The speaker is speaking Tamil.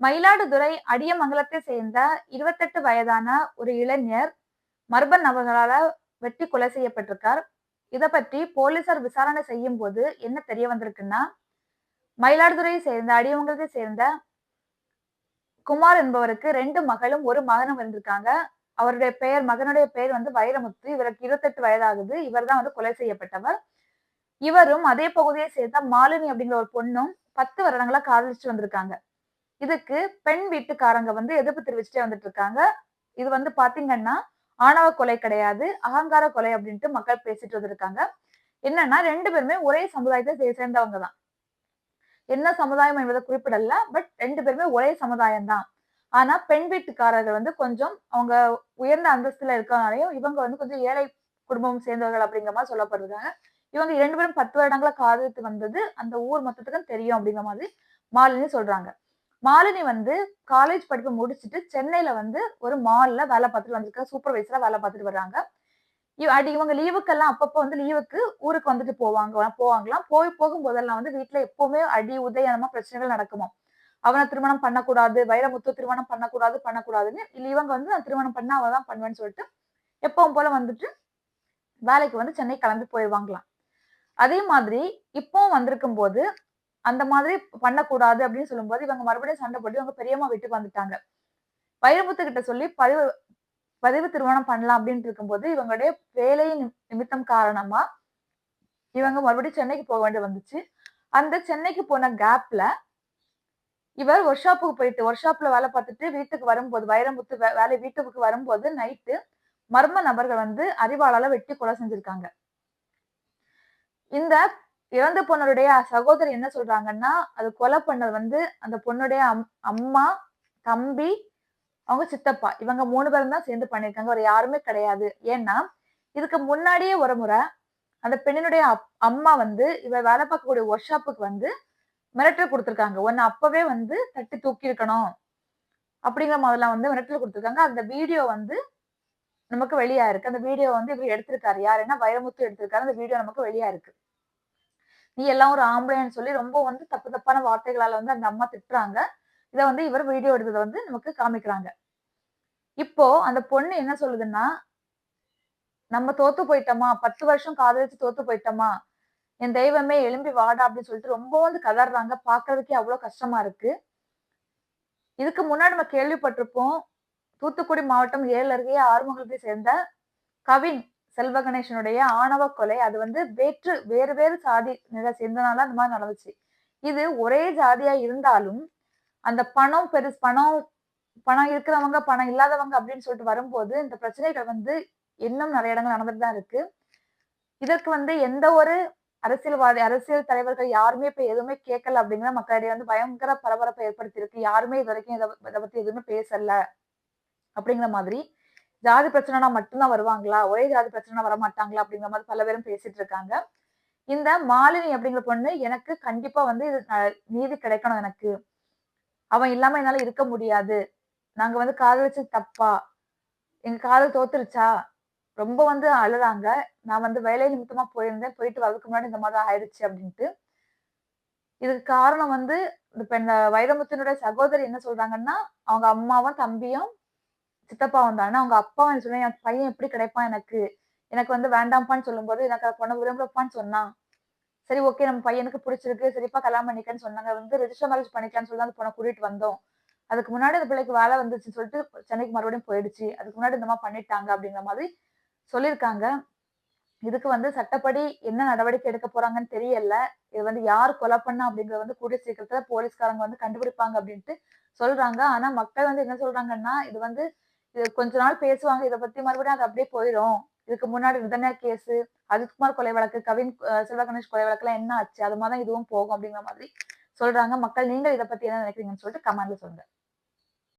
மயிலாடுதுறை அடியமங்கலத்தை சேர்ந்த இருபத்தெட்டு வயதான ஒரு இளைஞர் மர்ம நபர்களால வெட்டி கொலை செய்யப்பட்டிருக்கார். இத பற்றி போலீசார் விசாரணை செய்யும் போது என்ன தெரிய வந்திருக்குன்னா மயிலாடுதுறையை சேர்ந்த அடியமங்கலத்தை சேர்ந்த குமார் என்பவருக்கு ரெண்டு மகளும் ஒரு மகனும் இருந்திருக்காங்க. அவருடைய பெயர் மகனுடைய பெயர் வந்து வைரமுத்து. இவருக்கு இருபத்தெட்டு வயதாகுது. இவர் தான் வந்து கொலை செய்யப்பட்டவர். இவரும் அதே பகுதியை சேர்ந்த மாலினி அப்படிங்கிற ஒரு பொண்ணும் பத்து வருடங்களா காதலிச்சு வந்திருக்காங்க. இதுக்கு பெண் வீட்டுக்காரங்க வந்து எதிர்ப்பு தெரிவிச்சுட்டே வந்துட்டு இருக்காங்க இது வந்து பாத்தீங்கன்னா ஆணவ கொலை கிடையாது அகங்கார கொலை அப்படின்ட்டு மக்கள் பேசிட்டு வந்திருக்காங்க. என்னன்னா ரெண்டு பேருமே ஒரே சமுதாயத்தை சேர்ந்தவங்க தான். என்ன சமுதாயம் என்பதை குறிப்பிடல பட் ரெண்டு பேருமே ஒரே சமுதாயம் தான். ஆனா பெண் வீட்டுக்காரர்கள் வந்து கொஞ்சம் அவங்க உயர்ந்த அந்தஸ்துல இருக்கிறனாலையும் இவங்க வந்து கொஞ்சம் ஏழை குடும்பம் சேர்ந்தவர்கள் அப்படிங்கிற மாதிரி சொல்லப்படுறாங்க இவங்க இரண்டு பேரும் பத்து வருடங்களா காதலித்து வந்தது அந்த ஊர் மொத்தத்துக்கும் தெரியும் அப்படிங்கிற மாதிரி மாலினி சொல்றாங்க. மாலினி வந்து காலேஜ் படிப்பு முடிச்சுட்டு சென்னையில வந்து ஒரு மால்ல வேலை பார்த்துட்டு வந்திருக்காங்க சூப்பர்வைசரா வேலை பார்த்துட்டு வர்றாங்க. அடி இவங்க லீவுக்கெல்லாம் அப்பப்போ வந்து லீவுக்கு ஊருக்கு வந்துட்டு போவாங்க போவாங்களாம். போய் போகும்போதெல்லாம் வந்து வீட்டுல எப்பவுமே அடி உதயனமா பிரச்சனைகள் நடக்குமா? அவனை திருமணம் பண்ணக்கூடாது வைரமுத்து திருமணம் பண்ணக்கூடாது பண்ணக்கூடாதுன்னு இல்லை இவங்க வந்து நான் திருமணம் பண்ண அவதான் தான் பண்ணுவேன்னு சொல்லிட்டு எப்பவும் போல வந்துட்டு வேலைக்கு வந்து சென்னை கிளம்பி போயிடுவாங்களாம். அதே மாதிரி இப்போ வந்திருக்கும் போது அந்த மாதிரி பண்ணக்கூடாது அப்படின்னு சொல்லும்போது இவங்க மறுபடியும் சண்டை போட்டு இவங்க பெரியம்மா வீட்டுக்கு வந்துட்டாங்க. வைரமுத்து கிட்ட சொல்லி பதிவு பதிவு திருமணம் பண்ணலாம் அப்படின்ட்டு இருக்கும்போது இவங்களுடைய வேலை நிமித்தம் காரணமா இவங்க மறுபடியும் சென்னைக்கு போக வேண்டி வந்துச்சு. அந்த சென்னைக்கு போன கேப்ல இவர் ஒர்க் ஷாப்புக்கு போயிட்டு ஒர்க் ஷாப்ல வேலை பார்த்துட்டு வீட்டுக்கு வரும்போது வைரமுத்து வேலை வீட்டுக்கு வரும்போது நைட்டு மர்ம நபர்கள் வந்து அறிவாளால வெட்டி கொலை செஞ்சிருக்காங்க. இந்த இறந்த பொண்ணுடைய சகோதரி என்ன சொல்றாங்கன்னா அது கொலை பண்ணது வந்து அந்த பொண்ணுடைய அம் அம்மா தம்பி அவங்க சித்தப்பா இவங்க மூணு பேரும் தான் சேர்ந்து பண்ணியிருக்காங்க. ஒரு யாருமே கிடையாது. ஏன்னா இதுக்கு முன்னாடியே ஒரு முறை அந்த பெண்ணினுடைய அம்மா வந்து இவ வேலை பார்க்கக்கூடிய ஒர்க் ஷாப்புக்கு வந்து மிரட்டல் கொடுத்துருக்காங்க. ஒன்னு அப்பவே வந்து தட்டி தூக்கி இருக்கணும் அப்படிங்கிற மாதிரிலாம் வந்து மிரட்டல் கொடுத்துருக்காங்க. அந்த வீடியோ வந்து நமக்கு வெளியா இருக்கு. அந்த வீடியோ வந்து இவர் எடுத்திருக்காரு. யாருன்னா வைரமுத்து எடுத்திருக்காரு. அந்த வீடியோ நமக்கு வெளியா இருக்கு. நீ எல்லாம் ஒரு ஆம்பளைன்னு சொல்லி ரொம்ப வந்து தப்பு தப்பான வார்த்தைகளால வந்து அந்த அம்மா திட்டுறாங்க. இதை வந்து இவர் வீடியோ எடுத்ததை வந்து நமக்கு காமிக்கிறாங்க. இப்போ அந்த பொண்ணு என்ன சொல்லுதுன்னா நம்ம தோத்து போயிட்டோமா? பத்து வருஷம் காதலிச்சு தோத்து போயிட்டோமா? என் தெய்வமே எலும்பி வாடா அப்படின்னு சொல்லிட்டு ரொம்ப வந்து கதறாங்க. பாக்குறதுக்கே அவ்வளவு கஷ்டமா இருக்கு. இதுக்கு முன்னாடி நம்ம கேள்விப்பட்டிருப்போம் தூத்துக்குடி மாவட்டம் ஏழு அருகே ஆறுமுகத்தை சேர்ந்த கவின். செல்வ கணேசனுடைய ஆணவ கொலை அது வந்து வேற்று வேறு வேறு சாதி நிலை சேர்ந்தனால அந்த மாதிரி நடந்துச்சு. இது ஒரே ஜாதியா இருந்தாலும் அந்த பணம் பெருசு பணம் பணம் இருக்கிறவங்க பணம் இல்லாதவங்க அப்படின்னு சொல்லிட்டு வரும்போது இந்த பிரச்சனைகள் வந்து இன்னும் நிறைய இடங்கள் நடந்துட்டு தான் இருக்கு. இதற்கு வந்து எந்த ஒரு அரசியல்வாதி அரசியல் தலைவர்கள் யாருமே இப்ப எதுவுமே கேட்கல அப்படிங்கிற மக்களிடையே வந்து பயங்கர பரபரப்பை ஏற்படுத்தி இருக்கு யாருமே இது வரைக்கும் இதை பத்தி எதுவுமே பேசல அப்படிங்கிற மாதிரி ஜாதி பிரச்சனைனா மட்டும்தான் வருவாங்களா? ஒரே ஜாதி பிரச்சனை வர மாட்டாங்களா அப்படிங்கிற மாதிரி பல பேரும் பேசிட்டு இருக்காங்க. இந்த மாலினி அப்படிங்கிற பொண்ணு எனக்கு கண்டிப்பா வந்து இது நீதி கிடைக்கணும் எனக்கு. அவன் இல்லாம என்னால இருக்க முடியாது. நாங்க வந்து காதலிச்சு தப்பா? எங்க காதல் தோத்துருச்சா? ரொம்ப வந்து அழுறாங்க நான் வந்து வேலை நிமித்தமா போயிருந்தேன். போயிட்டு வரதுக்கு முன்னாடி இந்த மாதிரி ஆயிடுச்சு அப்படின்ட்டு. இதுக்கு காரணம் வந்து இப்ப இந்த வைரமுத்தினுடைய சகோதரி என்ன சொல்றாங்கன்னா அவங்க அம்மாவும் தம்பியும் சித்தப்பா வந்தாங்கன்னா அவங்க அப்பா வந்து சொன்னா என் பையன் எப்படி கிடைப்பான் எனக்கு? எனக்கு வந்து வேண்டாம்ப்பான்னு சொல்லும்போது எனக்கு பொண்ணு விரும்பலப்பான்னு சொன்னான். சரி ஓகே நம்ம பையனுக்கு பிடிச்சிருக்கு. சரிப்பா கல்யாணம் பண்ணிக்கன்னு சொன்னாங்க. வந்து ரெஜிஸ்டர் மேரேஜ் பண்ணிக்கலாம்னு சொல்லி அந்த பொண்ணை கூட்டிட்டு வந்தோம். அதுக்கு முன்னாடி அந்த பிள்ளைக்கு வேலை வந்துச்சுன்னு சொல்லிட்டு சென்னைக்கு மறுபடியும் போயிடுச்சு. அதுக்கு முன்னாடி இந்த மாதிரி பண்ணிட்டாங்க அப்படிங்கிற மாதிரி சொல்லியிருக்காங்க. இதுக்கு வந்து சட்டப்படி என்ன நடவடிக்கை எடுக்க போறாங்கன்னு தெரியல. இது வந்து யார் கொலை பண்ணா அப்படிங்கறது வந்து கூடிய சீக்கிரத்துல போலீஸ்காரங்க வந்து கண்டுபிடிப்பாங்க அப்படின்ட்டு சொல்றாங்க. ஆனா மக்கள் வந்து என்ன சொல்றாங்கன்னா இது வந்து இது கொஞ்ச நாள் பேசுவாங்க இதை பத்தி மறுபடியும் அது அப்படியே போயிடும் இதுக்கு முன்னாடி நிதன்யா கேஸ் அஜித்குமார் கொலை வழக்கு கவின் செல்வ கணேஷ் கொலை வழக்கு எல்லாம் என்ன ஆச்சு? அது மாதிரி இதுவும் போகும் அப்படிங்கிற மாதிரி சொல்றாங்க. மக்கள் நீங்க இதை பத்தி என்ன நினைக்கிறீங்கன்னு சொல்லிட்டு கமெண்ட்ல சொல்லுங்க.